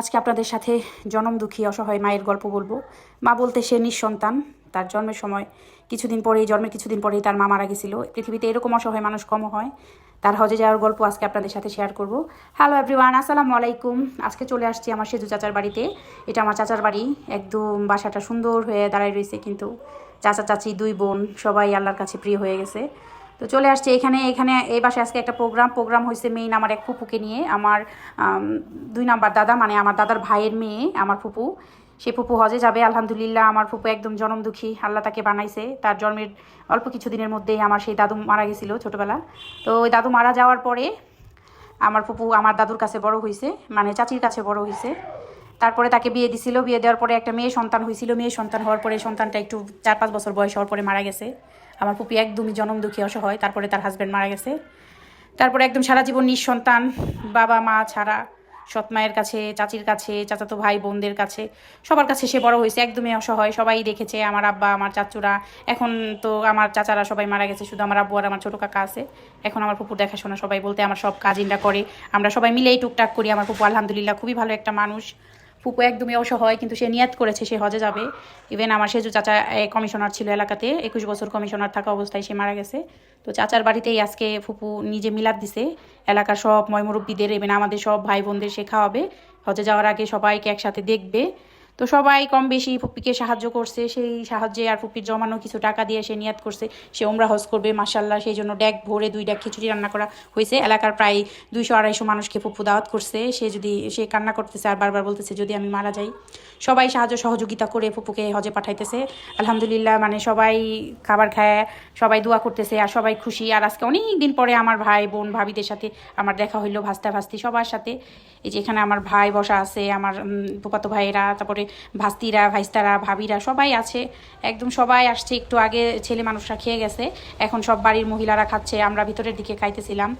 আজকে আপনাদের সাথে জনম দুঃখী অসহায় মায়ের গল্প বলব। মা বলতে সে নিঃসন্তান, তার জন্মের সময় কিছুদিন পরেই, জন্মের কিছুদিন পরেই তার মা মারা গেছিল। পৃথিবীতে এরকম অসহায় মানুষ কম হয়। তার হজে যাওয়ার গল্প আজকে আপনাদের সাথে শেয়ার করব। হ্যালো এভরিওয়ান আসসালামু আলাইকুম। আজকে চলে আসছি আমার সেজু চাচার বাড়িতে। এটা আমার চাচার বাড়ি। একদম বাসাটা সুন্দর হয়ে দাঁড়ায় রয়েছে, কিন্তু চাচা, চাচি দুই বোন সবাই আল্লাহর কাছে প্রিয় হয়ে গেছে। তো চলে আসছে এখানে এখানে এই বাসায় আজকে একটা প্রোগ্রাম প্রোগ্রাম হয়েছে মেইন আমার এক ফুপুকে নিয়ে। আমার দুই নাম্বার দাদা মানে আমার দাদার ভাইয়ের মেয়ে, আমার ফুপু। সে ফুপু হজে যাবে, আলহামদুলিল্লাহ। আমার ফুপু একদম জনম দুঃখী আল্লাহ তাকে বানাইছে। তার জন্মের অল্প কিছুদিনের মধ্যেই আমার সেই দাদু মারা গেছিল ছোটোবেলা। তো ওই দাদু মারা যাওয়ার পরে আমার ফুপু আমার দাদুর কাছে বড় হয়েছে মানে চাচির কাছে বড় হয়েছে তারপরে তাকে বিয়ে দিছিল। বিয়ে দেওয়ার পরে একটা মেয়ে সন্তান হয়েছিল মেয়ে সন্তান হওয়ার পরে সন্তানটা একটু চার পাঁচ বছর বয়স হওয়ার পরে মারা গেছে। আমার পুপি একদমই জনম দুঃখী অসহায়, তারপরে তার হাজব্যান্ড মারা গেছে। তারপরে একদম সারা জীবন নিঃসন্তান, বাবা, মা ছাড়া, সৎ মায়ের কাছে, চাচির কাছে, চাচাতো ভাই, বোনদের কাছে, সবার কাছে সে বড় হয়েছে, একদমই অসহায়, সবাই দেখেছে, আমার আব্বা, আমার চাচুরা, এখন তো আমার চাচারা সবাই মারা গেছে, শুধু আমার আব্বু আর আমার ছোটো কাকা আছে, এখন আমার পুকুর দেখাশোনা সবাই বলতে আমার সব কাজিনরা করে, আমরা সবাই মিলেই টুকটাক করি, আমার পুপু আলহামদুলিল্লাহ খুবই ভালো একটা মানুষ। ফুপু একদমই অসহায়, কিন্তু সে নিয়াত করেছে, সে হজে যাবে। ইভেন আমার সেজু চাচা কমিশনার ছিল এলাকাতে, একুশ বছর কমিশনার থাকা অবস্থায় সে মারা গেছে। তো চাচার বাড়িতেই আজকে ফুপু নিজে মিলাদ দিছে। এলাকার সব ময়মুরব্বীদের ইভেন আমাদের সব ভাই বোনদের সে খাওয়াবে। হজে যাওয়ার আগে সবাইকে একসাথে দেখবে। তো সবাই কম বেশি ফুপ্পিকে সাহায্য করছে। সেই সাহায্যে আর ফুপ্পির জমানো কিছু টাকা দিয়ে সে নিয়াত করছে। সে ওমরা হজ করবে মাসাল্লাহ সেই জন্য ড্যাক ভোরে দুই ড্যাক খিচুড়ি রান্না করা হয়েছে। এলাকার প্রায় দুইশো আড়াইশো মানুষকে ফুপ্পু দাওয়াত করছে। সে যদি, সে কান্না করতেছে আর বারবার বলতেছে, যদি আমি মারা যাই। সবাই সাহায্য সহযোগিতা করে ফুপুকে হজে পাঠাইতেছে। আলহামদুলিল্লাহ মানে সবাই খাবার খায়, সবাই দোয়া করতেছে আর সবাই খুশি। আর আজকে অনেক দিন পরে আমার ভাই, বোন, ভাবিদের সাথে আমার দেখা হইল ভাস্তা ভাস্তি সবার সাথে। এই যে এখানে আমার ভাই বসা আছে, আমার ফুফাতো ভাইয়েরা, তারপরে ভাস্তিরা, ভাইস্তারা, ভাবিরা সবাই আছে। একদম সবাই আসছে, একটু আগে ছেলে মানুষরা খেয়ে গেছে। এখন সব বাড়ির মহিলারা খাচ্ছে, আমরা ভিতরের দিকে খাইতেছিলাম।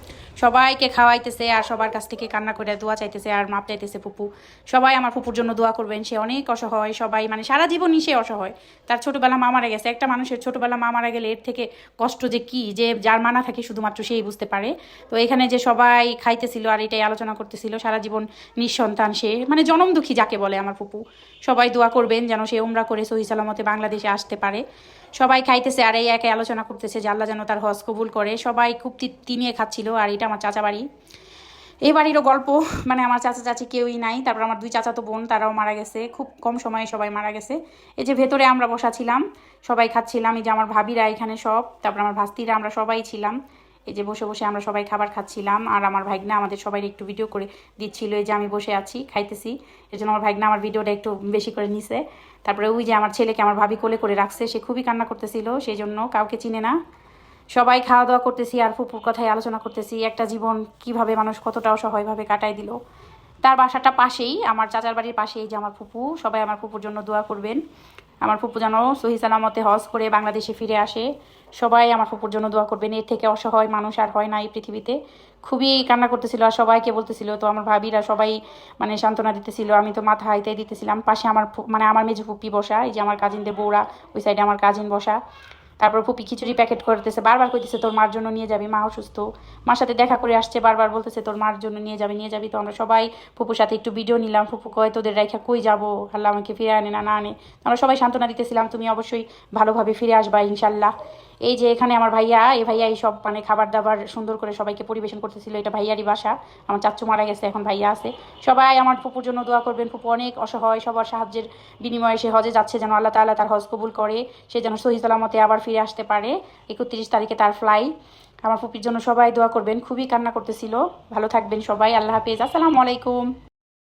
সবাইকে খাওয়াইতেছে আর সবার কাছ থেকে কান্না করে দোয়া চাইতেছে আর মাপ চাইতেছে ফুপু। সবাই আমার ফুপুর জন্য দোয়া করবেন, সে অনেক অসহায়, সবাই মানে সারা জীবনই সে অসহায়। তার ছোটবেলা মা মারা গেছে, একটা মানুষের ছোটবেলা মা মারা গেলে এর থেকে কষ্ট যে কি, যে যার মানা থাকে শুধুমাত্র সেই বুঝতে পারে। তো এখানে যে সবাই খাইতেছিল আর এটাই আলোচনা করতেছিল, সারা জীবন নিঃসন্তান সে মানে জনম দুঃখী যাকে বলে আমার ফুপু। সবাই দোয়া করবেন যেন সে উমরা করে সহি সালামতে বাংলাদেশে আসতে পারে। সবাই খাইতেছে আর এই একে আলোচনা করতেছে যে আল্লাহ যেন তার হজ কবুল করে। সবাই খুব তৃপ্তি নিয়ে খাচ্ছিল আর এটা আমার চাচা বাড়ি। এই বাড়িরও গল্প মানে আমার চাচা চাচি কেউই নাই। তারপর আমার দুই চাচাতো বোন, তারাও মারা গেছে। খুব কম সময়ে সবাই মারা গেছে। এই যে ভেতরে আমরা বসা ছিলাম, সবাই খাচ্ছিলাম। এই যে আমার ভাবিরা এখানে সব, তারপর আমার ভাস্তিরা, আমরা সবাই ছিলাম। এই যে বসে বসে আমরা সবাই খাবার খাচ্ছিলাম, আর আমার ভাগ্না আমাদের সবাই একটু ভিডিও করে দিচ্ছিল, এই যে আমি বসে আছি, খাইতেছি। এই জন্য আমার ভাগ্না আমার ভিডিওটা একটু বেশি করে নিছে। তারপরে ওই যে আমার ছেলেকে আমার ভাবি কোলে করে রাখছে, সে খুবই কান্না করতেছিল সেই জন্য কাউকে চিনে না। সবাই খাওয়া দাওয়া করতেছি আর ফুপুর কথায় আলোচনা করতেছি, একটা জীবন কীভাবে মানুষ কতটা অসহায়ভাবে কাটাই দিল। তার বাসাটা পাশেই, আমার চাচার বাড়ির পাশেই যে আমার ফুপু, সবাই আমার ফুপুর জন্য দোয়া করবেন। আমার ফুপু যেন সহি সালামতে হজ করে বাংলাদেশে ফিরে আসে। সবাই আমার ফুপুর জন্য দোয়া করবেন। এর থেকে অসহায় মানুষ আর হয় না এই পৃথিবীতে। খুবই কান্না করতেছিল আর সবাইকে বলতেছিল, তো আমার ভাবিরা সবাই মানে সান্ত্বনা দিতেছিল, আমি তো মাথা হাইতে দিতেছিলাম। পাশে আমার মানে আমার মেঝে ফুপি বসা, এই যে আমার কাজিনদের বউরা, ওই সাইডে আমার কাজিন বসা। তারপর ফুপি খিচুড়ি প্যাকেট করতেছে, বারবার কইতেছে, তোর মার জন্য নিয়ে যাবি, মা অসুস্থ। মার সাথে দেখা করে আসছে, বারবার বলতেছে, তোর মার জন্য নিয়ে যাবি নিয়ে যাবি। তো আমরা সবাই ফুপুর সাথে একটু ভিডিও নিলাম। ফুপু কয়, তোদের রেখা কই যাব? আল্লাহ আমাকে ফিরে আনে না না আনে। আমরা সবাই সান্ত্বনা দিতেছিলাম, তুমি অবশ্যই ভালোভাবে ফিরে আসবা, ইনশাল্লাহ। এই যে এখানে আমার ভাইয়া, এই ভাইয়া এই সব মানে খাবার দাবার সুন্দর করে সবাইকে পরিবেশন করতেছিল, এটা ভাইয়ারই বাসা। আমার চাচ্চু মারা গেছে, এখন ভাইয়া আছে। সবাই আমার ফুপুর জন্য দোয়া করবেন, ফুপু অনেক অসহায়, সবার সাহায্যের বিনিময়ে সে হজে যাচ্ছে যেন আল্লাহ তাআলা তার হজ কবুল করে, সে যেন সহি সালামতে আবার ফিরে আসতে পারে। একত্রিশ তারিখে তার ফ্লাই আমার ফুপির জন্য সবাই দোয়া করবেন, খুবই কান্না করতেছিল। ভালো থাকবেন সবাই, আল্লাহ হাফেজ। আসসালামু আলাইকুম।